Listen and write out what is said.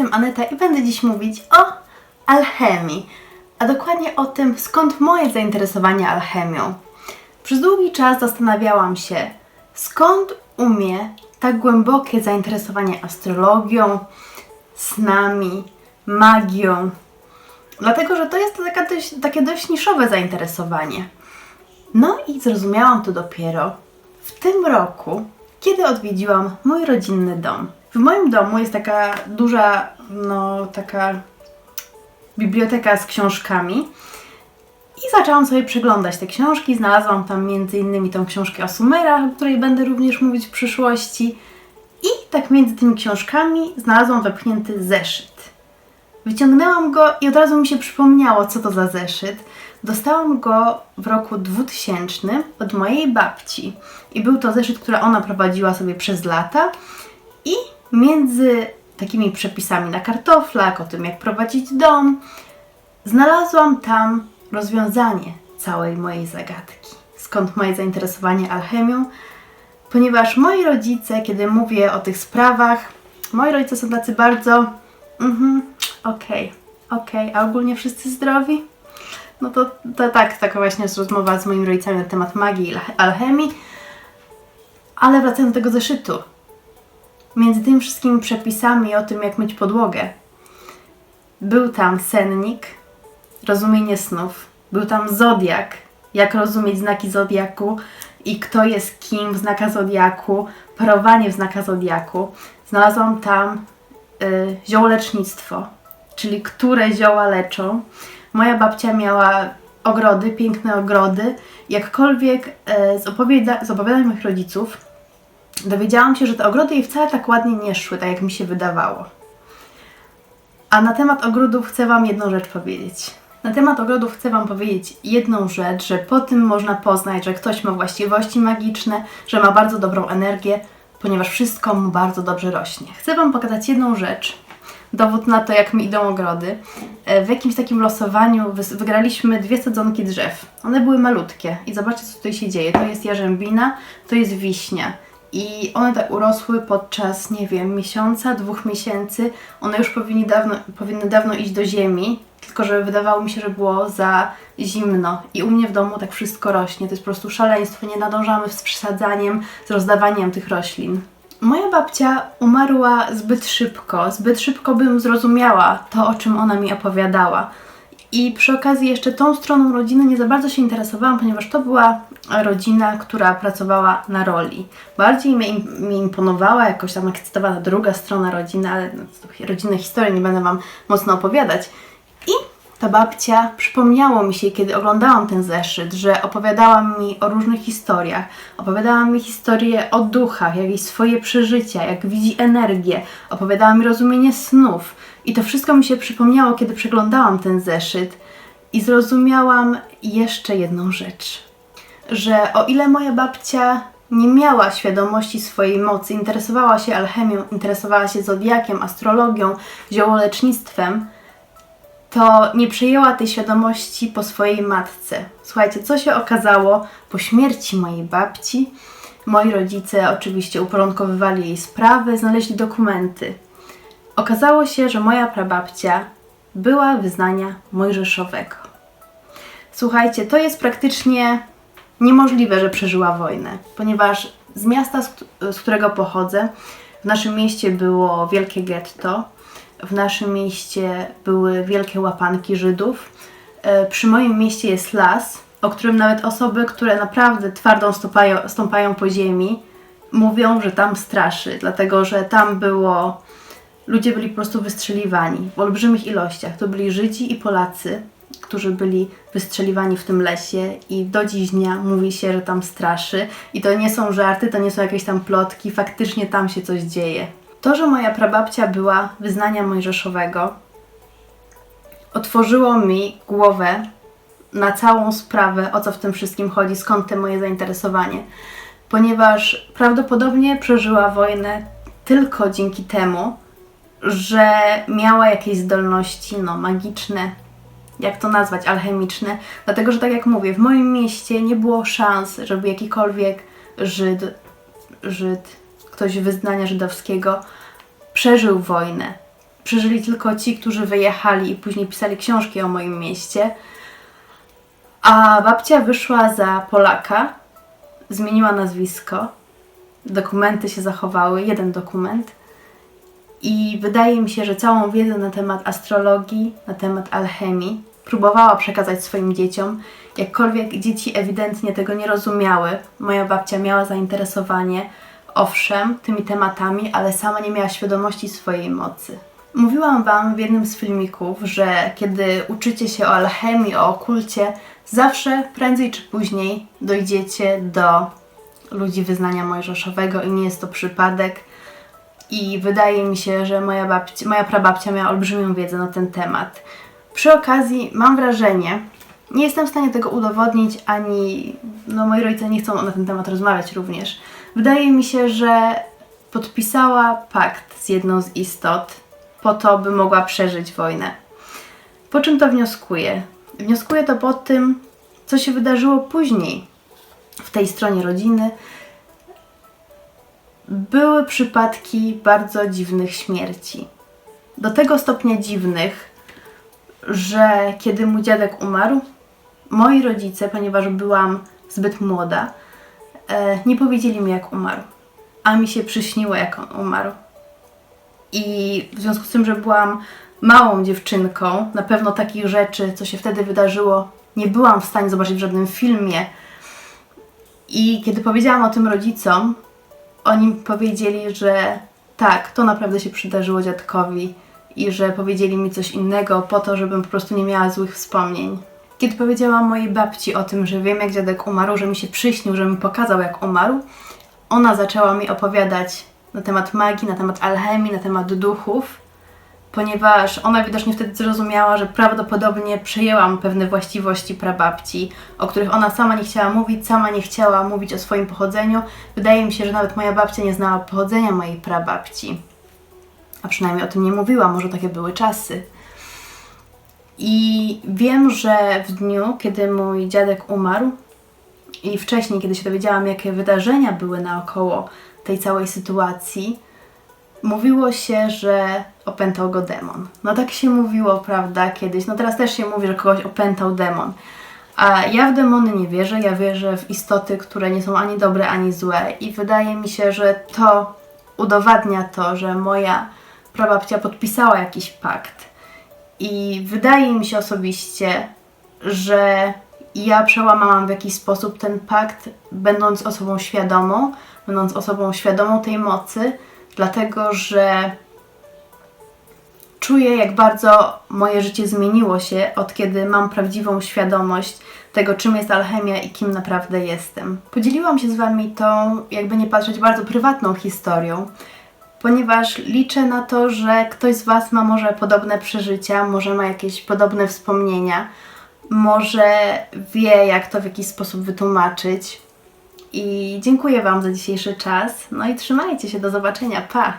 jestem Aneta i będę dziś mówić o alchemii, a dokładnie o tym, skąd moje zainteresowanie alchemią. Przez długi czas zastanawiałam się, skąd u mnie tak głębokie zainteresowanie astrologią, snami, magią. Dlatego, że to jest taka dość, takie dość niszowe zainteresowanie. No i zrozumiałam to dopiero w tym roku, kiedy odwiedziłam mój rodzinny dom. W moim domu jest taka duża, no taka biblioteka z książkami i zaczęłam sobie przeglądać te książki. Znalazłam tam innymi tą książkę o Sumerach, o której będę również mówić w przyszłości. I tak między tymi książkami znalazłam wepchnięty zeszyt. Wyciągnęłam go i od razu mi się przypomniało, co to za zeszyt. Dostałam go w roku 2000 od mojej babci. I był to zeszyt, który ona prowadziła sobie przez lata. I między takimi przepisami na kartoflach, o tym jak prowadzić dom, znalazłam tam rozwiązanie całej mojej zagadki. Skąd moje zainteresowanie alchemią? Ponieważ moi rodzice, kiedy mówię o tych sprawach, moi rodzice są tacy bardzo mhm, okej, okej, a ogólnie wszyscy zdrowi? No to, to tak, taka właśnie jest rozmowa z moimi rodzicami na temat magii i alch- alchemii. Ale wracając do tego zeszytu. Między tymi wszystkimi przepisami o tym, jak myć podłogę, był tam sennik, rozumienie snów, był tam zodiak, jak rozumieć znaki zodiaku i kto jest kim w znakach zodiaku, parowanie w znakach zodiaku. Znalazłam tam y, ziołolecznictwo, czyli które zioła leczą. Moja babcia miała ogrody, piękne ogrody. Jakkolwiek e, z, opowiada- z opowiadań moich rodziców dowiedziałam się, że te ogrody jej wcale tak ładnie nie szły, tak jak mi się wydawało. A na temat ogrodów chcę Wam jedną rzecz powiedzieć. Na temat ogrodów chcę Wam powiedzieć jedną rzecz, że po tym można poznać, że ktoś ma właściwości magiczne, że ma bardzo dobrą energię, ponieważ wszystko mu bardzo dobrze rośnie. Chcę Wam pokazać jedną rzecz, dowód na to, jak mi idą ogrody. E, W jakimś takim losowaniu wygraliśmy dwie sadzonki drzew. One były malutkie i zobaczcie, co tutaj się dzieje. To jest jarzębina, to jest wiśnia. I one tak urosły podczas, nie wiem, miesiąca, dwóch miesięcy. One już powinni dawno, powinny dawno iść do ziemi, tylko że wydawało mi się, że było za zimno. I u mnie w domu tak wszystko rośnie. To jest po prostu szaleństwo. Nie nadążamy z przesadzaniem, z rozdawaniem tych roślin. Moja babcia umarła zbyt szybko. Zbyt szybko bym zrozumiała to, o czym ona mi opowiadała. I przy okazji jeszcze tą stroną rodziny nie za bardzo się interesowałam, ponieważ to była rodzina, która pracowała na roli. Bardziej mi, mi imponowała jakoś tam ekscytowana druga strona rodziny, ale no, rodzinne historie nie będę Wam mocno opowiadać. I ta babcia przypomniało mi się, kiedy oglądałam ten zeszyt, że opowiadała mi o różnych historiach. Opowiadała mi historie o duchach, jakieś swoje przeżycia, jak widzi energię. Opowiadała mi rozumienie snów. I to wszystko mi się przypomniało, kiedy przeglądałam ten zeszyt. I zrozumiałam jeszcze jedną rzecz. Że o ile moja babcia nie miała świadomości swojej mocy, interesowała się alchemią, interesowała się zodiakiem, astrologią, ziołolecznictwem, to nie przyjęła tej świadomości po swojej matce. Słuchajcie, co się okazało po śmierci mojej babci? Moi rodzice oczywiście uporządkowywali jej sprawy, znaleźli dokumenty. Okazało się, że moja prababcia była wyznania mojżeszowego. Słuchajcie, to jest praktycznie niemożliwe, że przeżyła wojnę, ponieważ z miasta, z, kt- z którego pochodzę, w naszym mieście było wielkie getto, w naszym mieście były wielkie łapanki Żydów. E, Przy moim mieście jest las, o którym nawet osoby, które naprawdę twardą stopają, stąpają po ziemi, mówią, że tam straszy, dlatego że tam było. Ludzie byli po prostu wystrzeliwani w olbrzymich ilościach. To byli Żydzi i Polacy, którzy byli wystrzeliwani w tym lesie i do dziś dnia mówi się, że tam straszy. I to nie są żarty, to nie są jakieś tam plotki, faktycznie tam się coś dzieje. To, że moja prababcia była wyznania mojżeszowego, otworzyło mi głowę na całą sprawę, o co w tym wszystkim chodzi, skąd te moje zainteresowanie. Ponieważ prawdopodobnie przeżyła wojnę tylko dzięki temu, że miała jakieś zdolności no, magiczne, jak to nazwać, alchemiczne. Dlatego, że tak jak mówię, w moim mieście nie było szans, żeby jakikolwiek Żyd, Żyd, ktoś wyznania żydowskiego przeżył wojnę. przeżyli tylko ci, którzy wyjechali i później pisali książki o moim mieście. A babcia wyszła za Polaka, zmieniła nazwisko, dokumenty się zachowały, jeden dokument. I wydaje mi się, że całą wiedzę na temat astrologii, na temat alchemii próbowała przekazać swoim dzieciom. Jakkolwiek dzieci ewidentnie tego nie rozumiały, moja babcia miała zainteresowanie, owszem, tymi tematami, ale sama nie miała świadomości swojej mocy. Mówiłam Wam w jednym z filmików, że kiedy uczycie się o alchemii, o okulcie, zawsze prędzej czy później dojdziecie do ludzi wyznania mojżeszowego i nie jest to przypadek. I wydaje mi się, że moja, babcia, moja prababcia miała olbrzymią wiedzę na ten temat. Przy okazji mam wrażenie, nie jestem w stanie tego udowodnić, ani no, moi rodzice nie chcą na ten temat rozmawiać również. Wydaje mi się, że podpisała pakt z jedną z istot po to, by mogła przeżyć wojnę. Po czym to wnioskuję? Wnioskuję to po tym, co się wydarzyło później w tej stronie rodziny, były przypadki bardzo dziwnych śmierci. Do tego stopnia dziwnych, że kiedy mój dziadek umarł, moi rodzice, ponieważ byłam zbyt młoda, e, nie powiedzieli mi, jak umarł, a mi się przyśniło, jak on umarł. I w związku z tym, że byłam małą dziewczynką, na pewno takich rzeczy, co się wtedy wydarzyło, nie byłam w stanie zobaczyć w żadnym filmie. I kiedy powiedziałam o tym rodzicom, oni powiedzieli, że tak, to naprawdę się przydarzyło dziadkowi i że powiedzieli mi coś innego po to, żebym po prostu nie miała złych wspomnień. Kiedy powiedziałam mojej babci o tym, że wiem jak dziadek umarł, że mi się przyśnił, że mi pokazał jak umarł, ona zaczęła mi opowiadać na temat magii, na temat alchemii, na temat duchów, ponieważ ona widocznie wtedy zrozumiała, że prawdopodobnie przejęłam pewne właściwości prababci, o których ona sama nie chciała mówić, sama nie chciała mówić o swoim pochodzeniu. Wydaje mi się, że nawet moja babcia nie znała pochodzenia mojej prababci. A przynajmniej o tym nie mówiła, może takie były czasy. I wiem, że w dniu, kiedy mój dziadek umarł, i wcześniej, kiedy się dowiedziałam, jakie wydarzenia były naokoło tej całej sytuacji, mówiło się, że opętał go demon. No tak się mówiło, prawda, kiedyś. No teraz też się mówi, że kogoś opętał demon. A ja w demony nie wierzę, ja wierzę w istoty, które nie są ani dobre, ani złe. I wydaje mi się, że to udowadnia to, że moja prababcia podpisała jakiś pakt. I wydaje mi się osobiście, że ja przełamałam w jakiś sposób ten pakt, będąc osobą świadomą, będąc osobą świadomą tej mocy, dlatego że czuję, jak bardzo moje życie zmieniło się od kiedy mam prawdziwą świadomość tego, czym jest alchemia i kim naprawdę jestem. Podzieliłam się z Wami tą, jakby nie patrzeć, bardzo prywatną historią, ponieważ liczę na to, że ktoś z Was ma może podobne przeżycia, może ma jakieś podobne wspomnienia, może wie, jak to w jakiś sposób wytłumaczyć. I dziękuję Wam za dzisiejszy czas. No i trzymajcie się, do zobaczenia. Pa!